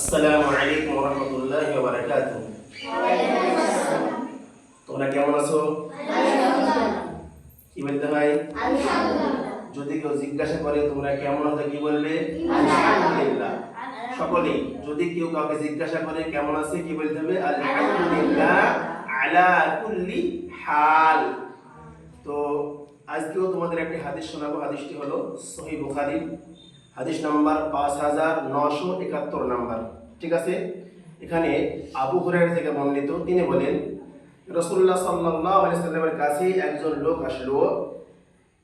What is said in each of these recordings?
আসসালামু আলাইকুম রহমতুল্লাহ বারাকাত তোমরা কেমন আছো? কি বলতে হয় যদি কেউ জিজ্ঞাসা করে তোমরা কেমন আছো কি বলবে? আলহামদুলিল্লাহ। সকলেই। যদি কেউ কাউকে জিজ্ঞাসা করে কেমন আছে কি বলতে হবে? আলহামদুলিল্লাহ আলা কুল্লি হাল। তো আজকেও তোমাদের একটি হাদিস শোনাবো। হাদিসটি হলো সহি বুখারী। হাদিস নাম্বার পাঁচ হাজার নশো একাত্তর নাম্বার। ঠিক আছে? এখানে আবু হুরায়রা থেকে বর্ণিত, তিনি বলেন রসুল্লাহ সাল্লাহ আলাইসাল্লামের কাছে একজন লোক আসলো,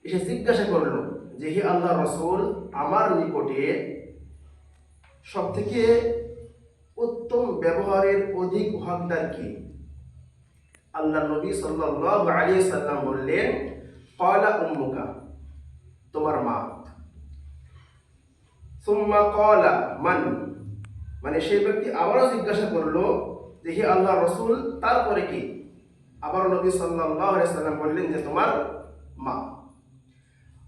এসে জিজ্ঞাসা করল যে, হে আল্লাহ রসুল, আমার নিকটে সব থেকে উত্তম ব্যবহারের অধিক হকদার কি? আল্লাহ নবী সাল্লাল্লাহু আলাইহি সাল্লাম বললেন, ক্বালা উম্মুকা, তোমার মা। সুম্মা ক্বালা মান। মানে সেই ব্যক্তি আবারও জিজ্ঞাসা করল যে, হে আল্লাহ রসুল, তারপরে কি? আবার নবী আলাইহি সাল্লাম বললেন যে, তোমার মা।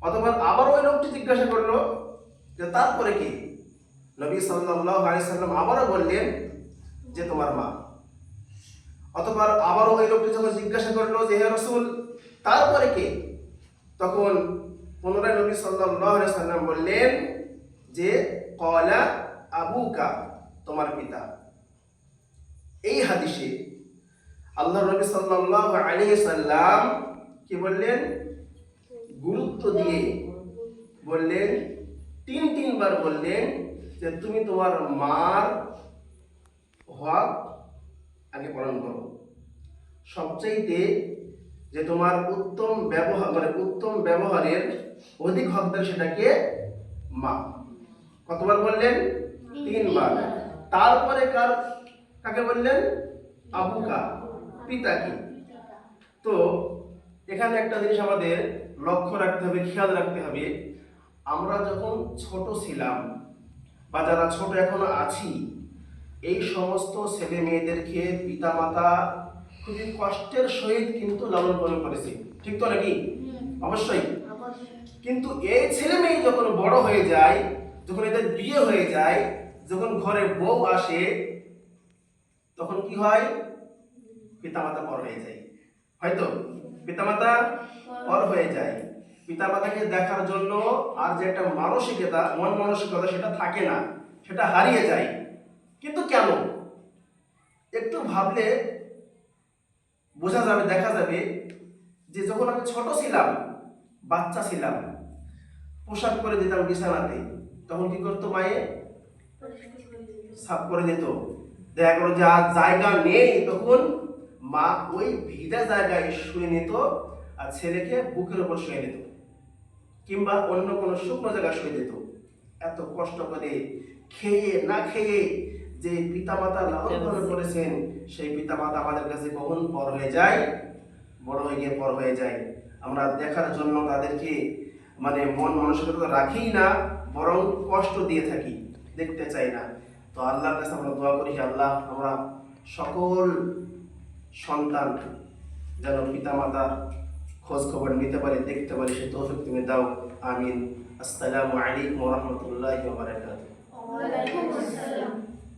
অথবা আবারও ওই লোকটি জিজ্ঞাসা করল যে, তারপরে কি? নবী আলাইহি সাল্লাম আবারও বললেন যে, তোমার মা। অথবা আবারও ওই লোকটি যখন জিজ্ঞাসা করল যে, হে রসুল, তারপরে কে? তখন পুনরায় নবী আলাইহি সাল্লাম বললেন যে কলা আবুকা, তোমার পিতা। এই হাদিসে আল্লাহ নবী সাল্লাল্লাহু আলাইহি সাল্লাম কি বললেন? গুরুত্ব দিয়ে বললেন, তিন তিনবার বললেন যে তুমি তোমার মার হক আগে পালন করো। সবচাইতে যে তোমার উত্তম ব্যবহার মানে উত্তম ব্যবহারের অধিক হকদার সেটাকে মা কতবার বললেন? তিনবার। তারপরে কার কাকে বললেন? আবুকা পিতাকে তো এখানে একটা জিনিস আমাদের লক্ষ্য রাখতে হবে খেয়াল রাখতে হবে। আমরা যখন ছোট ছিলাম বা যারা ছোট এখনও আছি এই সমস্ত ছেলে মেয়েদেরকে পিতা মাতা খুবই কষ্টের সহিত কিন্তু লালন পালন করেছে। ঠিক তো নাকি? অবশ্যই। কিন্তু এই ছেলে মেয়ে যখন বড় হয়ে যায় যখন এদের বিয়ে হয়ে যায়, যখন ঘরে বউ আসে, তখন কি হয়? পিতামাতা পর হয়ে যায়। হয়তো? পিতামাতা পর হয়ে যায়। পিতামাতাকে দেখার জন্য আর যে একটা মানসিকতা, মন মানসিকতা সেটা থাকে না, সেটা হারিয়ে যায়। কিন্তু কেন? একটু ভাবলে বোঝা যাবে, দেখা যাবে যে যখন আমি ছোট ছিলাম, বাচ্চা ছিলাম, পোশাক করে দিতাম বিছানাতে তখন কি করতো মায়ে? সাফ করে দিত। দেখা গেলো যে আর জায়গা নেই তখন মা ওই ভিজা জায়গায় শুয়ে নিত আর ছেলেকে বুকের উপর শুয়ে নিত। কিংবা অন্য কোনো শুকনো জায়গায় শুয়ে দিত। এত কষ্ট করে খেয়ে না খেয়ে যে পিতামাতা লালন পালন করেছেন সেই পিতামাতা আমাদের কাছে কখন পর হয়ে যায়? বড় হয়ে গিয়ে পর হয়ে যায়। আমরা দেখার জন্য তাদেরকে মানে মন মানসিকতা রাখি না, বরং কষ্ট দিয়ে থাকি, দেখতে চাই না। তো আল্লাহর কাছে আমরা দোয়া করি আল্লাহ, আমরা সকল সন্তান যেন পিতামাতার খোঁজ খবর নিতে পারি, দেখতে পারি, সে তৌফিক তুমি দাও। আমিন। আসসালামু আলাইকুম রাহমাতুল্লাহি বারাকাতুহু।